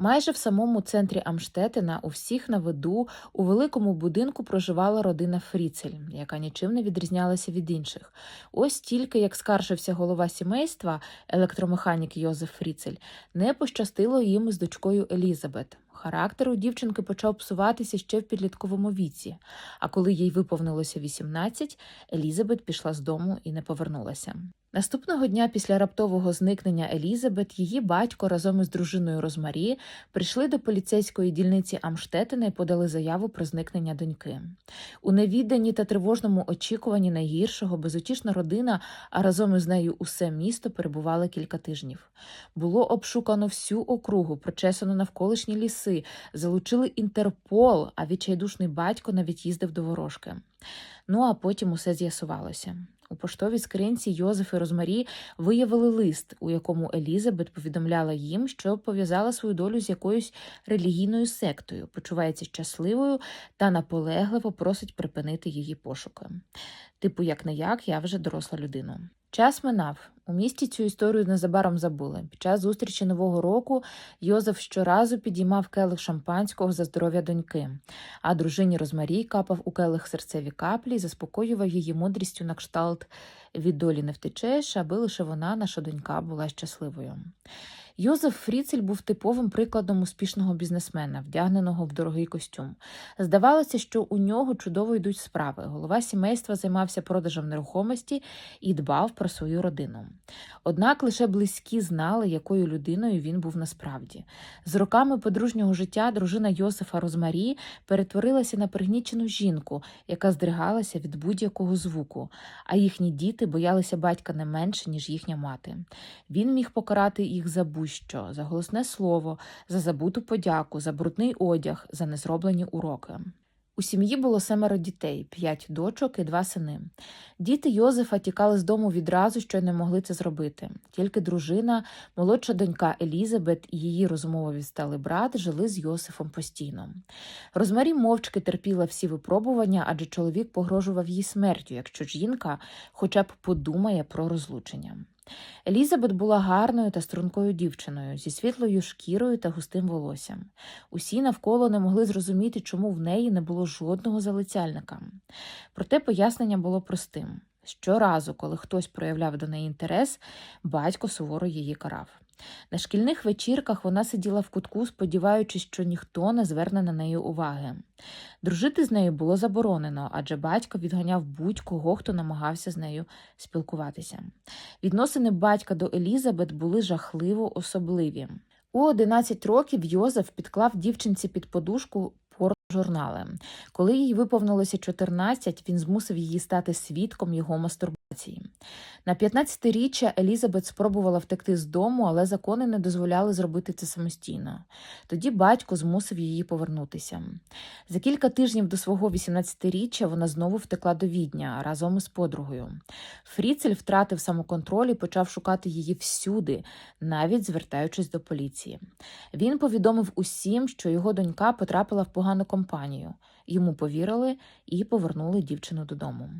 Майже в самому центрі Амштетена у всіх на виду, у великому будинку проживала родина Фріцель, яка нічим не відрізнялася від інших. Ось тільки як скаржився голова сімейства, електромеханік Йозеф Фріцель, не пощастило їм із дочкою Елізабет. Характер у дівчинки почав псуватися ще в підлітковому віці, а коли їй виповнилося 18, Елізабет пішла з дому і не повернулася. Наступного дня після раптового зникнення Елізабет її батько разом із дружиною Розмарі прийшли до поліцейської дільниці Амштетина і подали заяву про зникнення доньки. У невідданні та тривожному очікуванні найгіршого безутішна родина, а разом із нею усе місто перебували кілька тижнів. Було обшукано всю округу, прочесано навколишні ліси, залучили Інтерпол, а відчайдушний батько навіть їздив до ворожки. Ну а потім усе з'ясувалося. У поштовій скринці Йозеф і Розмарі виявили лист, у якому Елізабет повідомляла їм, що пов'язала свою долю з якоюсь релігійною сектою, почувається щасливою та наполегливо просить припинити її пошуки. Типу, як не як, я вже доросла людина. Час минав. У місті цю історію незабаром забули. Під час зустрічі Нового року Йозеф щоразу підіймав келих шампанського за здоров'я доньки, а дружині Розмарій капав у келих серцеві каплі і заспокоював її мудрістю на кшталт від долі не втечеш, аби лише вона, наша донька, була щасливою. Йозеф Фріцель був типовим прикладом успішного бізнесмена, вдягненого в дорогий костюм. Здавалося, що у нього чудово йдуть справи. Голова сімейства займався продажем нерухомості і дбав про свою родину. Однак лише близькі знали, якою людиною він був насправді. З роками подружнього життя дружина Йосифа Розмарі перетворилася на пригнічену жінку, яка здригалася від будь-якого звуку, а їхні діти боялися батька не менше, ніж їхня мати. Він міг покарати їх за будь-що, за голосне слово, за забуту подяку, за брудний одяг, за незроблені уроки. У сім'ї було семеро дітей, п'ять дочок і два сини. Діти Йозефа тікали з дому відразу, що не могли це зробити. Тільки дружина, молодша донька Елізабет і її розумово відсталий брат жили з Йосифом постійно. Розмарі мовчки терпіла всі випробування, адже чоловік погрожував їй смертю, якщо жінка хоча б подумає про розлучення. Елізабет була гарною та стрункою дівчиною зі світлою шкірою та густим волоссям. Усі навколо не могли зрозуміти, чому в неї не було жодного залицяльника. Проте пояснення було простим. Щоразу, коли хтось проявляв до неї інтерес, батько суворо її карав. На шкільних вечірках вона сиділа в кутку, сподіваючись, що ніхто не зверне на неї уваги. Дружити з нею було заборонено, адже батько відганяв будь-кого, хто намагався з нею спілкуватися. Відносини батька до Елізабет були жахливо особливі. У 11 років Йозеф підклав дівчинці під подушку журнали. Коли їй виповнилося 14, він змусив її стати свідком його мастурбації. На 15-річчя Елізабет спробувала втекти з дому, але закони не дозволяли зробити це самостійно. Тоді батько змусив її повернутися. За кілька тижнів до свого 18-річчя вона знову втекла до Відня разом із подругою. Фріцель втратив самоконтроль і почав шукати її всюди, навіть звертаючись до поліції. Він повідомив усім, що його донька потрапила в погану компанію. Йому повірили і повернули дівчину додому.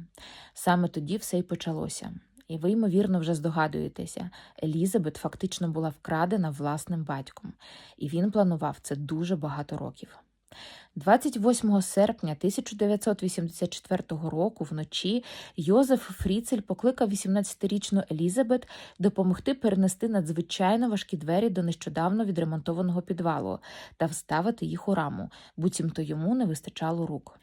Саме тоді все й почалося. І ви, ймовірно, вже здогадуєтеся, Елізабет фактично була вкрадена власним батьком, і він планував це дуже багато років. 28 серпня 1984 року вночі Йозеф Фріцель покликав 18-річну Елізабет допомогти перенести надзвичайно важкі двері до нещодавно відремонтованого підвалу та вставити їх у раму, буцімто йому не вистачало рук.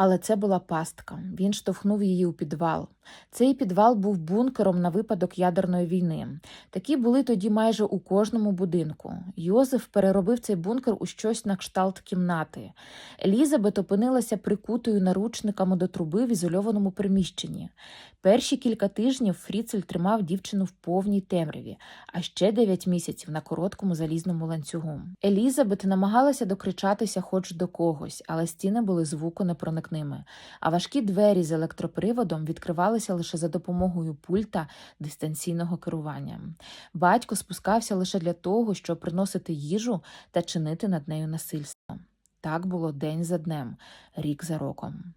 Але це була пастка. Він штовхнув її у підвал. Цей підвал був бункером на випадок ядерної війни. Такі були тоді майже у кожному будинку. Йозеф переробив цей бункер у щось на кшталт кімнати. Елізабет опинилася прикутою наручниками до труби в ізольованому приміщенні. Перші кілька тижнів Фріцель тримав дівчину в повній темряві, а ще дев'ять місяців на короткому залізному ланцюгу. Елізабет намагалася докричатися хоч до когось, але стіни були звуконепроникними, а важкі двері з електроприводом відкривалися лише за допомогою пульта дистанційного керування. Батько спускався лише для того, щоб приносити їжу та чинити над нею насильство. Так було день за днем, рік за роком.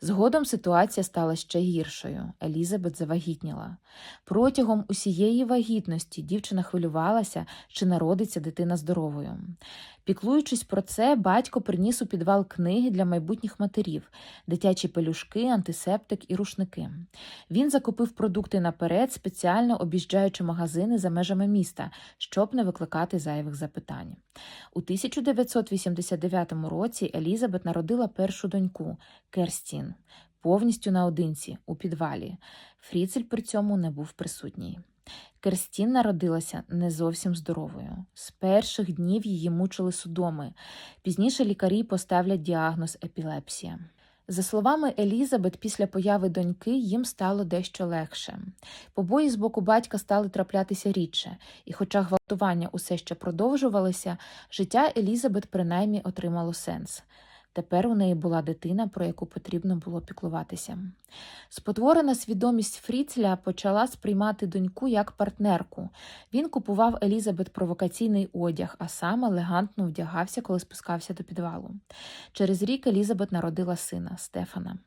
Згодом ситуація стала ще гіршою. Елізабет завагітніла. Протягом усієї вагітності дівчина хвилювалася, чи народиться дитина здоровою. Піклуючись про це, батько приніс у підвал книги для майбутніх матерів, дитячі пелюшки, антисептик і рушники. Він закупив продукти наперед, спеціально об'їжджаючи магазини за межами міста, щоб не викликати зайвих запитань. У 1989 році Елізабет народила першу доньку Керстін, повністю наодинці у підвалі. Фріцель при цьому не був присутній. Керстін народилася не зовсім здоровою. З перших днів її мучили судоми. Пізніше лікарі поставлять діагноз епілепсія. За словами Елізабет, після появи доньки їм стало дещо легше. Побої з боку батька стали траплятися рідше, і, хоча гвалтування усе ще продовжувалося, життя Елізабет принаймні отримало сенс. Тепер у неї була дитина, про яку потрібно було піклуватися. Спотворена свідомість Фріцля почала сприймати доньку як партнерку. Він купував Елізабет провокаційний одяг, а сам елегантно вдягався, коли спускався до підвалу. Через рік Елізабет народила сина Стефана.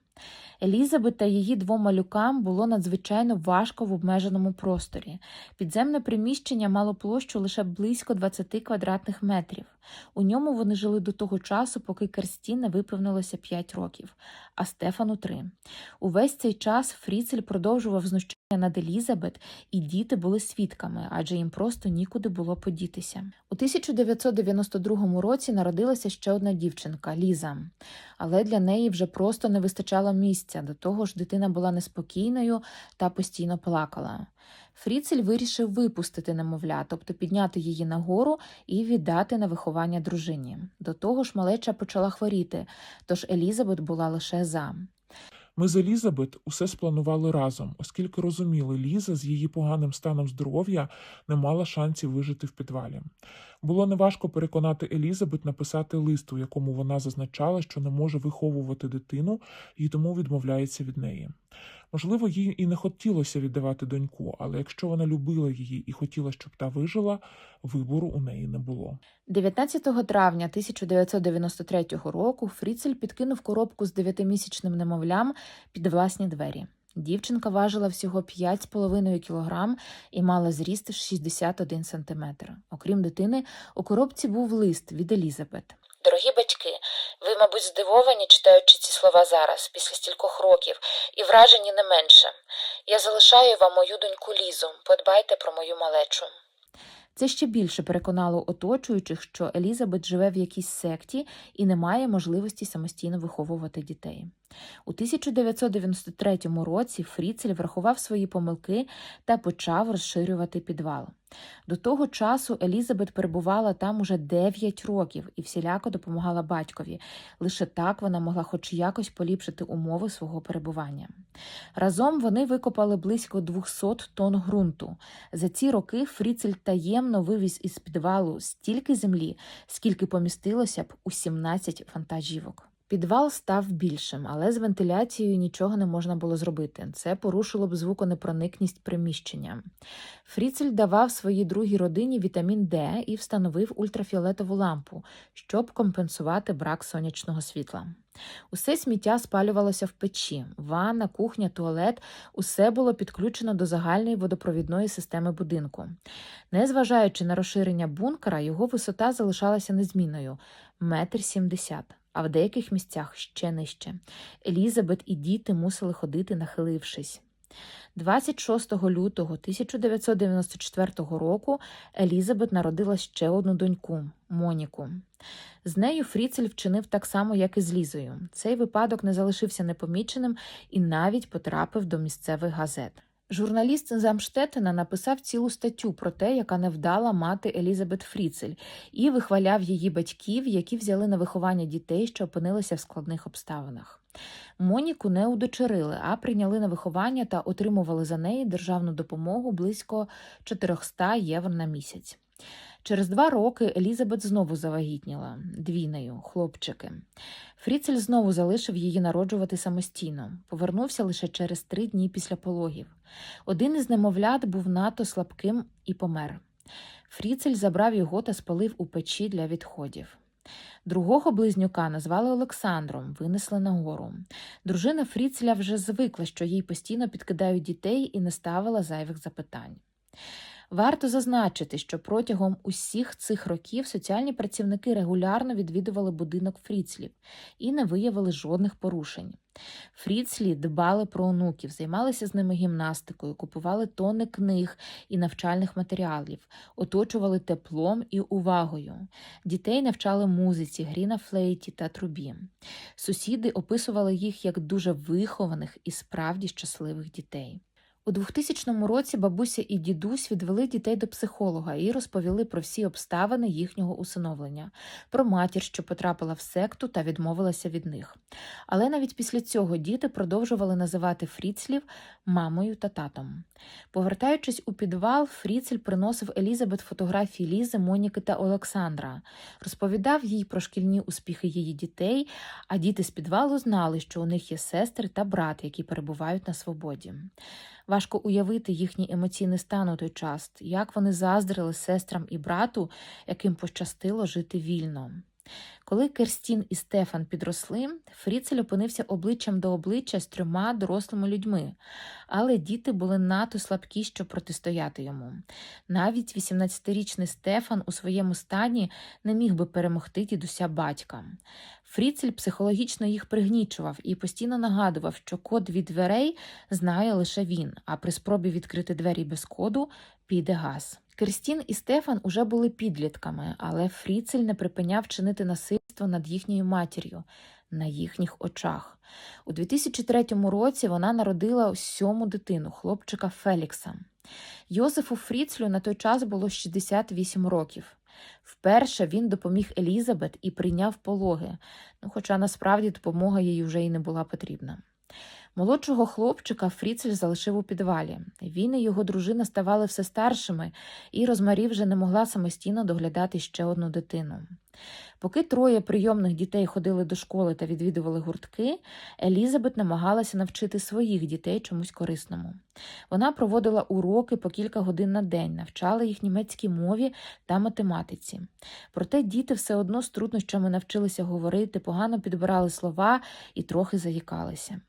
Елізабет та її двом малюкам було надзвичайно важко в обмеженому просторі. Підземне приміщення мало площу лише близько 20 квадратних метрів. У ньому вони жили до того часу, поки Керсті не виповнилося 5 років, а Стефану 3. Увесь цей час Фріцель продовжував знущання над Елізабет, і діти були свідками, адже їм просто нікуди було подітися. У 1992 році народилася ще одна дівчинка Ліза, але для неї вже просто не вистачало місця. До того ж, дитина була неспокійною та постійно плакала. Фріцель вирішив випустити немовля, тобто підняти її нагору і віддати на виховання дружині. До того ж, малеча почала хворіти, тож Елізабет була лише за. Ми з Елізабет усе спланували разом, оскільки розуміли, Ліза з її поганим станом здоров'я не мала шансів вижити в підвалі. Було неважко переконати Елізабет написати лист, у якому вона зазначала, що не може виховувати дитину і тому відмовляється від неї. Можливо, їй і не хотілося віддавати доньку, але якщо вона любила її і хотіла, щоб та вижила, вибору у неї не було. 19 травня 1993 року Фріцель підкинув коробку з дев'ятимісячним немовлям під власні двері. Дівчинка важила всього 5,5 кг і мала зріст 61 см. Окрім дитини, у коробці був лист від Елізабет. Дорогі батьки, ви, мабуть, здивовані, читаючи ці слова зараз, після стількох років, і вражені не менше. Я залишаю вам мою доньку Лізу. Подбайте про мою малечу. Це ще більше переконало оточуючих, що Елізабет живе в якійсь секті і не має можливості самостійно виховувати дітей. У 1993 році Фріцель врахував свої помилки та почав розширювати підвал. До того часу Елізабет перебувала там уже 9 років і всіляко допомагала батькові. Лише так вона могла хоч якось поліпшити умови свого перебування. Разом вони викопали близько 200 тонн ґрунту. За ці роки Фріцель таємно вивіз із підвалу стільки землі, скільки помістилося б у 17 фантажівок. Підвал став більшим, але з вентиляцією нічого не можна було зробити. Це порушило б звуконепроникність приміщення. Фріцель давав своїй другій родині вітамін Д і встановив ультрафіолетову лампу, щоб компенсувати брак сонячного світла. Усе сміття спалювалося в печі, ванна, кухня, туалет усе було підключено до загальної водопровідної системи будинку. Незважаючи на розширення бункера, його висота залишалася незмінною метр сімдесят, а в деяких місцях ще нижче. Елізабет і діти мусили ходити, нахилившись. 26 лютого 1994 року Елізабет народила ще одну доньку Моніку. З нею Фріцель вчинив так само, як і з Лізою. Цей випадок не залишився непоміченим і навіть потрапив до місцевих газет. Журналіст з Амштетена написав цілу статтю про те, яка невдала мати Елізабет Фріцель, і вихваляв її батьків, які взяли на виховання дітей, що опинилися в складних обставинах. Моніку не удочерили, а прийняли на виховання та отримували за неї державну допомогу близько 400 євро на місяць. Через два роки Елізабет знову завагітніла двійнею, хлопчики. Фріцель знову залишив її народжувати самостійно, повернувся лише через три дні після пологів. Один із немовлят був надто слабким і помер. Фріцель забрав його та спалив у печі для відходів. Другого близнюка назвали Олександром, винесли на гору. Дружина Фріцеля вже звикла, що їй постійно підкидають дітей і не ставила зайвих запитань. Варто зазначити, що протягом усіх цих років соціальні працівники регулярно відвідували будинок Фріцлів і не виявили жодних порушень. Фріцлі дбали про онуків, займалися з ними гімнастикою, купували тонни книг і навчальних матеріалів, оточували теплом і увагою. Дітей навчали музиці, грі на флейті та трубі. Сусіди описували їх як дуже вихованих і справді щасливих дітей. У 2000 році бабуся і дідусь відвели дітей до психолога і розповіли про всі обставини їхнього усиновлення, про матір, що потрапила в секту та відмовилася від них. Але навіть після цього діти продовжували називати Фріцлів мамою та татом. Повертаючись у підвал, Фріцель приносив Елізабет фотографії Лізи, Моніки та Олександра, розповідав їй про шкільні успіхи її дітей, а діти з підвалу знали, що у них є сестри та брат, які перебувають на свободі. Важко уявити їхній емоційний стан у той час, як вони заздрили сестрам і брату, яким пощастило жити вільно. Коли Керстін і Стефан підросли, Фріцель опинився обличчям до обличчя з трьома дорослими людьми, але діти були надто слабкі, щоб протистояти йому. Навіть 18-річний Стефан у своєму стані не міг би перемогти дідуся батька. Фріцель психологічно їх пригнічував і постійно нагадував, що код від дверей знає лише він, а при спробі відкрити двері без коду піде газ. Керстін і Стефан уже були підлітками, але Фріцель не припиняв чинити насильство над їхньою матір'ю на їхніх очах. У 2003 році вона народила сьому дитину, хлопчика Фелікса. Йозефу Фріцлю на той час було 68 років. Вперше він допоміг Елізабет і прийняв пологи, ну, хоча насправді допомога їй вже й не була потрібна. Молодшого хлопчика Фріцель залишив у підвалі. Він і його дружина ставали все старшими, і Розмарі вже не могла самостійно доглядати ще одну дитину. Поки троє прийомних дітей ходили до школи та відвідували гуртки, Елізабет намагалася навчити своїх дітей чомусь корисному. Вона проводила уроки по кілька годин на день, навчала їх німецькій мові та математиці. Проте діти все одно з труднощами навчилися говорити, погано підбирали слова і трохи заїкалися.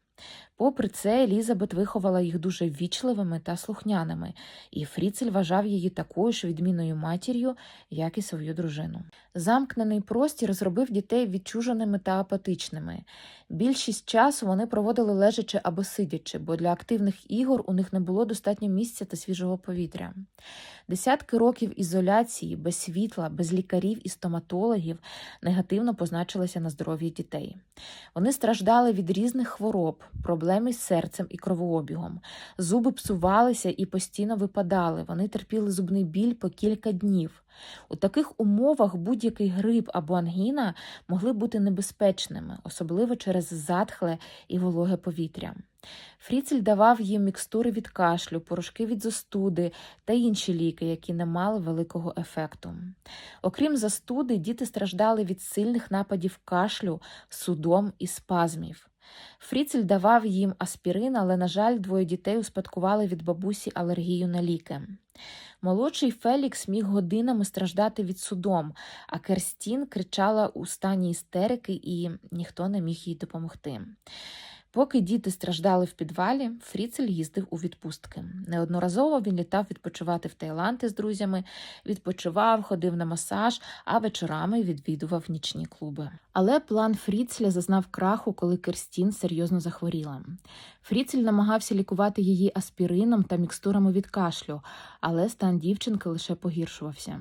Попри це, Елізабет виховала їх дуже ввічливими та слухняними, і Фріцель вважав її такою ж відмінною матір'ю, як і свою дружину. Замкнений простір зробив дітей відчуженими та апатичними. Більшість часу вони проводили лежачи або сидячи, бо для активних ігор у них не було достатньо місця та свіжого повітря. Десятки років ізоляції, без світла, без лікарів і стоматологів негативно позначилися на здоров'ї дітей. Вони страждали від різних хвороб, проблеми з серцем і кровообігом. Зуби псувалися і постійно випадали. Вони терпіли зубний біль по кілька днів. У таких умовах будь-який грип або ангіна могли бути небезпечними, особливо через затхле і вологе повітря. Фріцель давав їм мікстури від кашлю, порошки від застуди та інші ліки, які не мали великого ефекту. Окрім застуди, діти страждали від сильних нападів кашлю, судом і спазмів. Фріцель давав їм аспірин, але, на жаль, двоє дітей успадкували від бабусі алергію на ліки. Молодший Фелікс міг годинами страждати від судом, а Керстін кричала у стані істерики, і ніхто не міг їй допомогти. Поки діти страждали в підвалі, Фріцель їздив у відпустки. Неодноразово він літав відпочивати в Таїланд із друзями, відпочивав, ходив на масаж, а вечорами відвідував нічні клуби. Але план Фріцеля зазнав краху, коли Керстін серйозно захворіла. Фріцель намагався лікувати її аспірином та мікстурами від кашлю, але стан дівчинки лише погіршувався.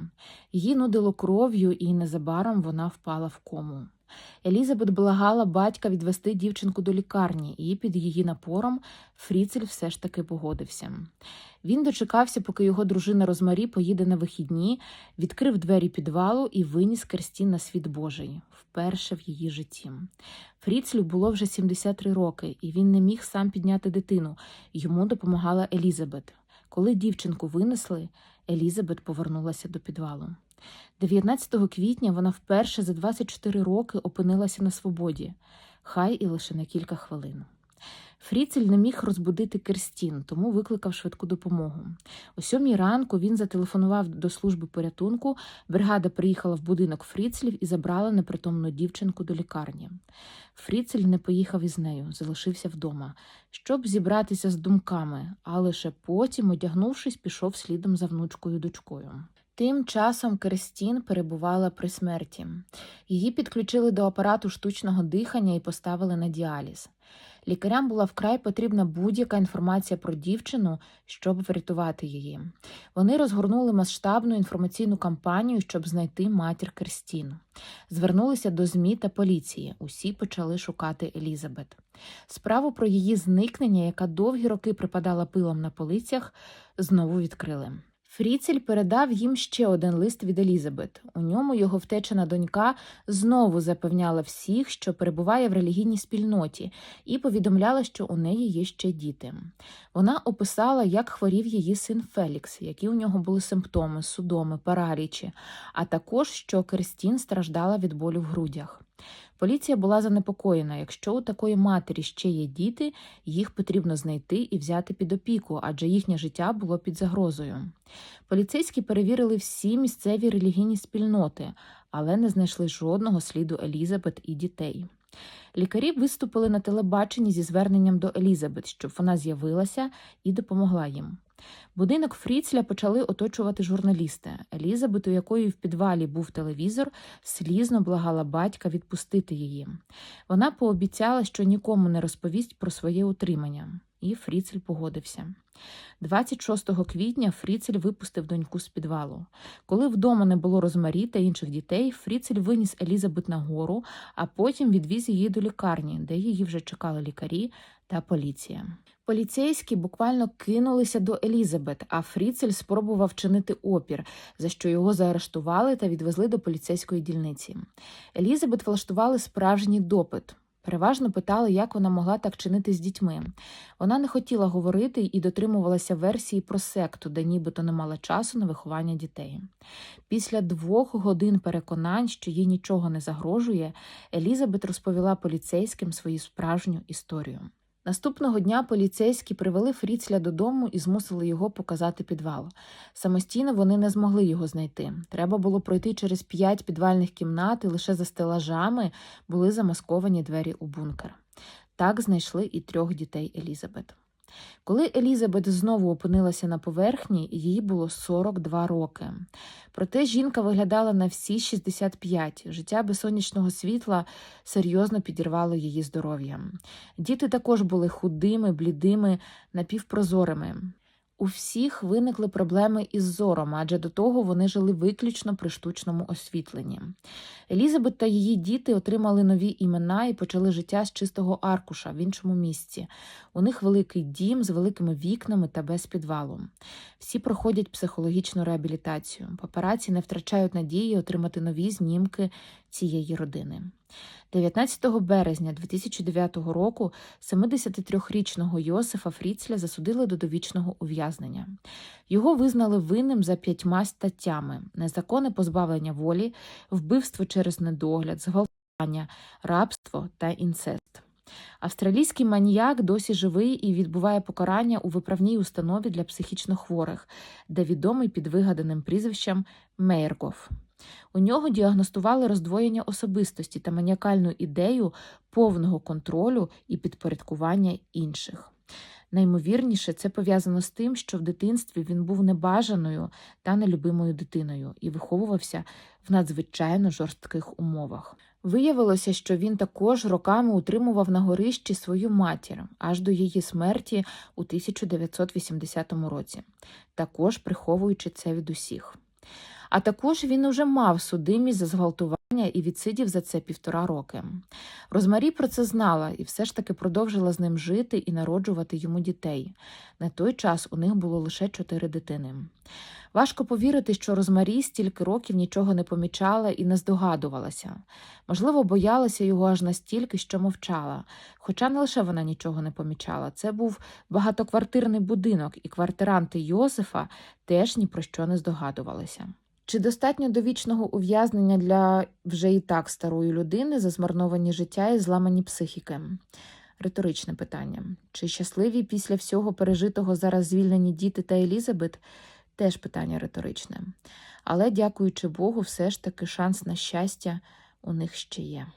Її нудило кров'ю, і незабаром вона впала в кому. Елізабет благала батька відвести дівчинку до лікарні, і під її напором Фріцель все ж таки погодився. Він дочекався, поки його дружина Розмарі поїде на вихідні, відкрив двері підвалу і виніс Керстін на світ Божий вперше в її житті. Фріцлю було вже 73 роки, і він не міг сам підняти дитину. Йому допомагала Елізабет. Коли дівчинку винесли, Елізабет повернулася до підвалу. 19 квітня вона вперше за 24 роки опинилася на свободі, хай і лише на кілька хвилин. Фріцель не міг розбудити Керстін, тому викликав швидку допомогу. О сьомій ранку він зателефонував до служби порятунку. Бригада приїхала в будинок Фріцелів і забрала непритомну дівчинку до лікарні. Фріцель не поїхав із нею, залишився вдома, щоб зібратися з думками, а лише потім, одягнувшись, пішов слідом за внучкою дочкою. Тим часом Керстін перебувала при смерті. Її підключили до апарату штучного дихання і поставили на діаліз. Лікарям була вкрай потрібна будь-яка інформація про дівчину, щоб врятувати її. Вони розгорнули масштабну інформаційну кампанію, щоб знайти матір Керстін. Звернулися до ЗМІ та поліції. Усі почали шукати Елізабет. Справу про її зникнення, яка довгі роки припадала пилом на полицях, знову відкрили. Фріцель передав їм ще один лист від Елізабет. У ньому його втечена донька знову запевняла всіх, що перебуває в релігійній спільноті, і повідомляла, що у неї є ще діти. Вона описала, як хворів її син Фелікс, які у нього були симптоми, судоми, паралічі, а також що Керстін страждала від болю в грудях. Поліція була занепокоєна, якщо у такої матері ще є діти, їх потрібно знайти і взяти під опіку, адже їхнє життя було під загрозою. Поліцейські перевірили всі місцеві релігійні спільноти, але не знайшли жодного сліду Елізабет і дітей. Лікарі виступили на телебаченні зі зверненням до Елізабет, щоб вона з'явилася і допомогла їм. Будинок Фріцля почали оточувати журналісти. Елізабет, у якої в підвалі був телевізор, слізно благала батька відпустити її. Вона пообіцяла, що нікому не розповість про своє утримання, і Фріцель погодився. 26 квітня Фріцель випустив доньку з підвалу. Коли вдома не було Розмарі та інших дітей, Фріцель виніс Елізабет на гору, а потім відвіз її до лікарні, де її вже чекали лікарі та поліція. Поліцейські буквально кинулися до Елізабет, а Фріцель спробував чинити опір, за що його заарештували та відвезли до поліцейської дільниці. Елізабет влаштували справжній допит. Переважно питали, як вона могла так чинити з дітьми. Вона не хотіла говорити і дотримувалася версії про секту, де нібито не мала часу на виховання дітей. Після двох годин переконань, що їй нічого не загрожує, Елізабет розповіла поліцейським свою справжню історію. Наступного дня поліцейські привели Фріцля додому і змусили його показати підвал. Самостійно вони не змогли його знайти. Треба було пройти через п'ять підвальних кімнат, і лише за стелажами були замасковані двері у бункер. Так знайшли і трьох дітей Елізабет. Коли Елізабет знову опинилася на поверхні, їй було 42 роки. Проте жінка виглядала на всі 65. Життя без сонячного світла серйозно підірвало її здоров'я. Діти також були худими, блідими, напівпрозорими. У всіх виникли проблеми із зором, адже до того вони жили виключно при штучному освітленні. Елізабет та її діти отримали нові імена і почали життя з чистого аркуша в іншому місці. У них великий дім з великими вікнами та без підвалу. Всі проходять психологічну реабілітацію. Папараці не втрачають надії отримати нові знімки цієї родини. 19 березня 2009 року 73-річного Йосифа Фріцля засудили до довічного ув'язнення. Його визнали винним за п'ятьма статтями: незаконне позбавлення волі, вбивство через недогляд, зґвалтування, рабство та інцест. Австралійський маніяк досі живий і відбуває покарання у виправній установі для психічно хворих, де відомий під вигаданим прізвищем Мейргоф. У нього діагностували роздвоєння особистості та маніакальну ідею повного контролю і підпорядкування інших. Наймовірніше, це пов'язано з тим, що в дитинстві він був небажаною та нелюбимою дитиною і виховувався в надзвичайно жорстких умовах. Виявилося, що він також роками утримував на горищі свою матір аж до її смерті у 1980 році, також приховуючи це від усіх. А також він уже мав судимість за зґвалтування і відсидів за це півтора роки. Розмарі про це знала і все ж таки продовжила з ним жити і народжувати йому дітей. На той час у них було лише чотири дитини. Важко повірити, що Розмарі стільки років нічого не помічала і не здогадувалася. Можливо, боялася його аж настільки, що мовчала. Хоча не лише вона нічого не помічала. Це був багатоквартирний будинок, і квартиранти Йосифа теж ні про що не здогадувалися. Чи достатньо довічного ув'язнення для вже і так старої людини за змарновані життя і зламані психіки? Риторичне питання. Чи щасливі після всього пережитого зараз звільнені діти та Елізабет? Теж питання риторичне. Але, дякуючи Богу, все ж таки шанс на щастя у них ще є.